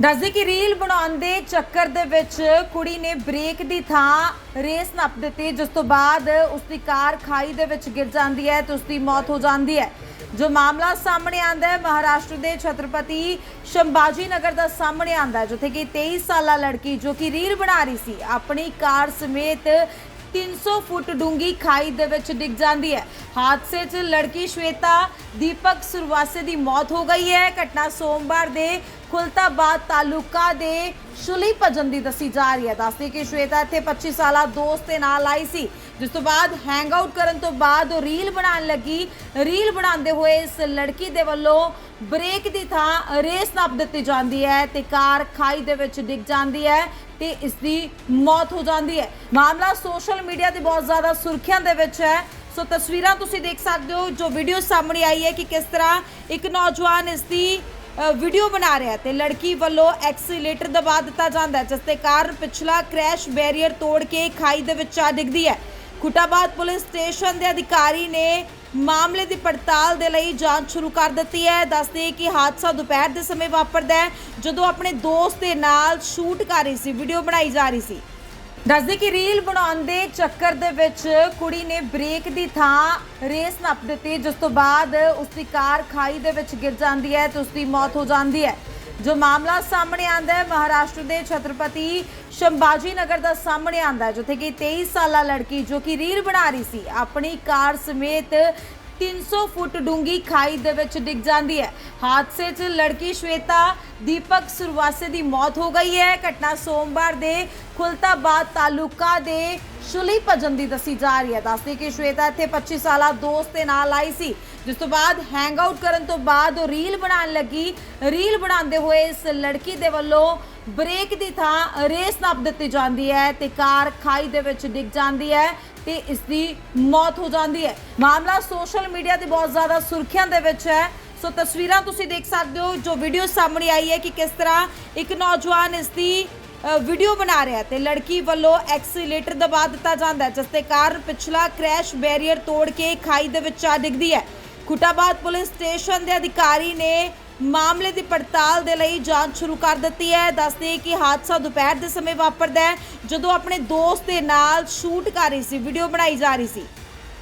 ਦੱਸਦੇ ਕਿ ਰੀਲ ਬਣਾਉਣ ਦੇ ਚੱਕਰ ਦੇ ਵਿੱਚ ਕੁੜੀ ਨੇ ਬ੍ਰੇਕ ਦੀ ਥਾਂ ਰੇਸ ਨੱਪ ਦਿੱਤੀ, ਜਿਸ ਤੋਂ ਬਾਅਦ ਉਸ ਦੀ ਕਾਰ ਖਾਈ ਦੇ ਵਿੱਚ ਗਿਰ ਜਾਂਦੀ ਹੈ ਤੇ ਉਸ ਦੀ ਮੌਤ ਹੋ ਜਾਂਦੀ ਹੈ। ਜੋ ਮਾਮਲਾ ਸਾਹਮਣੇ ਆਂਦਾ ਹੈ, ਮਹਾਰਾਸ਼ਟਰ ਦੇ ਛਤਰਪਤੀ ਸ਼ੰਭਾਜੀ ਨਗਰ ਦਾ ਸਾਹਮਣੇ ਆਂਦਾ ਜਿੱਥੇ ਕਿ 23 ਸਾਲਾ ਲੜਕੀ ਜੋ ਕਿ ਰੀਲ ਬਣਾ ਰਹੀ ਸੀ, ਆਪਣੀ ਕਾਰ ਸਮੇਤ 300 ਫੁੱਟ ਡੂੰਗੀ ਖਾਈ ਦੇ ਵਿੱਚ ਡਿੱਗ ਜਾਂਦੀ ਹੈ ਹਾਦਸੇ 'ਚ ਲੜਕੀ ਸ਼ਵੇਤਾ ਦੀਪਕ ਸੁਰਵਾਸੇ ਦੀ ਮੌਤ ਹੋ ਗਈ ਹੈ ਘਟਨਾ ਸੋਮਵਾਰ ਦੇ ਖੁਲਤਾਬਾਦ ਤਾਲੁਕਾ ਦੇ ਸ਼ੁਲੀ ਭਜਨ ਦੀ ਦੱਸੀ ਜਾ ਰਹੀ ਹੈ ਦੱਸਦੇ ਕਿ ਸ਼ਵੇਤਾ ਇੱਥੇ 25 ਸਾਲਾ ਦੋਸਤ ਦੇ ਨਾਲ ਆਈ ਸੀ ਜਿਸ ਤੋਂ ਬਾਅਦ ਹੈਂਗ ਆਊਟ ਕਰਨ ਤੋਂ ਬਾਅਦ ਉਹ ਰੀਲ ਬਣਾਉਣ ਲੱਗੀ ਰੀਲ ਬਣਾਉਂਦੇ ਹੋਏ ਇਸ ਲੜਕੀ ਦੇ ਵੱਲੋਂ ਬ੍ਰੇਕ ਦੀ ਥਾਂ ਰੇਸ ਨੱਪ ਦਿੱਤੀ ਜਾਂਦੀ ਹੈ ਤੇ ਕਾਰ ਖਾਈ ਦੇ ਵਿੱਚ ਡਿੱਗ ਜਾਂਦੀ ਹੈ ਤੇ ਇਸ ਦੀ ਮੌਤ ਹੋ ਜਾਂਦੀ ਹੈ। ਮਾਮਲਾ ਸੋਸ਼ਲ ਮੀਡੀਆ ਤੇ ਬਹੁਤ ਜ਼ਿਆਦਾ ਸੁਰਖੀਆਂ ਦੇ ਵਿੱਚ ਹੈ। ਸੋ ਤਸਵੀਰਾਂ ਤੁਸੀਂ ਦੇਖ ਸਕਦੇ ਹੋ, ਜੋ ਵੀਡੀਓ ਸਾਹਮਣੇ ਆਈ ਹੈ ਕਿ ਕਿਸ ਤਰ੍ਹਾਂ ਇੱਕ ਨੌਜਵਾਨ ਇਸ ਦੀ ਵੀਡੀਓ ਬਣਾ ਰਿਹਾ ਹੈ ਤੇ ਲੜਕੀ ਵੱਲੋਂ ਐਕਸੀਲੇਟਰ ਦਬਾ ਦਿੱਤਾ ਜਾਂਦਾ ਜਿਸ ਦੇ ਕਾਰਨ ਪਿਛਲਾ ਕ੍ਰੈਸ਼ ਬੈਰੀਅਰ ਤੋੜ ਕੇ ਖਾਈ ਦੇ ਵਿੱਚ ਆ ਡਿੱਗਦੀ ਹੈ। ਖੁਟਾਬਾਦ ਪੁਲਿਸ ਸਟੇਸ਼ਨ ਦੇ ਅਧਿਕਾਰੀ ਨੇ ਮਾਮਲੇ ਦੀ ਪੜਤਾਲ ਦੇ ਲਈ ਜਾਂਚ ਸ਼ੁਰੂ ਕਰ ਦਿੱਤੀ ਹੈ। ਦੱਸਦੇ ਕਿ ਹਾਦਸਾ ਦੁਪਹਿਰ ਦੇ ਸਮੇਂ ਵਾਪਰਦਾ ਹੈ, ਜਦੋਂ ਆਪਣੇ ਦੋਸਤ ਦੇ ਨਾਲ ਸ਼ੂਟ ਕਰ ਰਹੀ ਸੀ, ਵੀਡੀਓ ਬਣਾਈ ਜਾ ਰਹੀ ਸੀ। ਦੱਸਦੇ ਕਿ ਰੀਲ ਬਣਾਉਣ ਦੇ ਚੱਕਰ ਦੇ ਵਿੱਚ ਕੁੜੀ ਨੇ ਬ੍ਰੇਕ ਦੀ ਥਾਂ ਰੇਸ ਨੱਪ ਦਿੱਤੀ, ਜਿਸ ਤੋਂ ਬਾਅਦ ਉਸ ਦੀ ਕਾਰ ਖਾਈ ਦੇ ਵਿੱਚ ਗਿਰ ਜਾਂਦੀ ਹੈ ਤੇ ਉਸ ਦੀ ਮੌਤ ਹੋ ਜਾਂਦੀ ਹੈ। ਜੋ ਮਾਮਲਾ ਸਾਹਮਣੇ ਆਂਦਾ ਹੈ, ਮਹਾਰਾਸ਼ਟਰ ਦੇ ਛਤਰਪਤੀ ਸ਼ੰਭਾਜੀ ਨਗਰ ਦਾ ਸਾਹਮਣੇ ਆਂਦਾ ਜਿੱਥੇ ਕਿ 23 ਸਾਲਾ ਲੜਕੀ ਜੋ ਕਿ ਰੀਲ ਬਣਾ ਰਹੀ ਸੀ, ਆਪਣੀ ਕਾਰ ਸਮੇਤ 300 ਫੁੱਟ ਡੂੰਗੀ ਖਾਈ ਦੇ ਵਿੱਚ ਡਿੱਗ ਜਾਂਦੀ ਹੈ। ਹਾਦਸੇ 'ਚ ਲੜਕੀ ਸ਼ਵੇਤਾ ਦੀਪਕ ਸੁਰਵਾਸੇ ਦੀ ਮੌਤ ਹੋ ਗਈ ਹੈ। ਘਟਨਾ ਸੋਮਵਾਰ ਦੇ ਖੁਲਤਾਬਾਦ ਤਾਲੁਕਾ ਦੇ ਸ਼ੁਲੀ ਭਜਨ ਦੀ ਦੱਸੀ ਜਾ ਰਹੀ ਹੈ। ਦੱਸਦੇ ਕਿ ਸ਼ਵੇਤਾ ਇੱਥੇ 25 ਸਾਲਾ ਦੋਸਤ ਦੇ ਨਾਲ ਆਈ ਸੀ। ਜਿਸ ਤੋਂ ਬਾਅਦ ਹੈਂਗ ਆਊਟ ਕਰਨ ਤੋਂ ਬਾਅਦ ਉਹ ਰੀਲ ਬਣਾਉਣ ਲੱਗੀ। ਰੀਲ ਬਣਾਉਂਦੇ ਹੋਏ ਇਸ ਲੜਕੀ ਦੇ ਵੱਲੋਂ ਬ੍ਰੇਕ ਦੀ ਥਾਂ ਰੇਸ ਨੱਪ ਦਿੱਤੀ ਜਾਂਦੀ ਹੈ ਤੇ ਕਾਰ ਖਾਈ ਦੇ ਵਿੱਚ ਡਿੱਗ ਜਾਂਦੀ ਹੈ ਤੇ ਇਸ ਦੀ ਮੌਤ ਹੋ ਜਾਂਦੀ ਹੈ। ਮਾਮਲਾ ਸੋਸ਼ਲ ਮੀਡੀਆ ਤੇ ਬਹੁਤ ਜ਼ਿਆਦਾ ਸੁਰਖੀਆਂ ਦੇ ਵਿੱਚ ਹੈ। ਸੋ ਤਸਵੀਰਾਂ ਤੁਸੀਂ ਦੇਖ ਸਕਦੇ ਹੋ। ਜੋ ਵੀਡੀਓ ਸਾਹਮਣੇ ਆਈ ਹੈ ਕਿ ਕਿਸ ਤਰ੍ਹਾਂ ਇੱਕ ਨੌਜਵਾਨ ਇਸ ਦੀ ਵੀਡੀਓ ਬਣਾ ਰਿਹਾ ਹੈ ਤੇ ਲੜਕੀ ਵੱਲੋਂ ਐਕਸੀਲੇਟਰ ਦਬਾ ਦਿੱਤਾ ਜਾਂਦਾ ਹੈ, ਜਿਸ ਦੇ ਕਾਰਨ ਪਿਛਲਾ ਕ੍ਰੈਸ਼ ਬੈਰੀਅਰ ਤੋੜ ਕੇ ਖਾਈ ਦੇ ਵਿੱਚ ਆ ਡਿੱਗਦੀ ਹੈ। ਖੁਟਾਬਾਦ ਪੁਲਿਸ ਸਟੇਸ਼ਨ ਦੇ ਅਧਿਕਾਰੀ ਨੇ ਮਾਮਲੇ ਦੀ ਪੜਤਾਲ ਦੇ ਲਈ ਜਾਂਚ ਸ਼ੁਰੂ ਕਰ ਦਿੱਤੀ ਹੈ। ਦੱਸਦੇ ਕਿ ਹਾਦਸਾ ਦੁਪਹਿਰ ਦੇ ਸਮੇਂ ਵਾਪਰਦਾ ਹੈ, ਜਦੋਂ ਆਪਣੇ ਦੋਸਤ ਦੇ ਨਾਲ ਸ਼ੂਟ ਕਰ ਰਹੀ ਸੀ ਵੀਡੀਓ ਬਣਾਈ ਜਾ ਰਹੀ ਸੀ।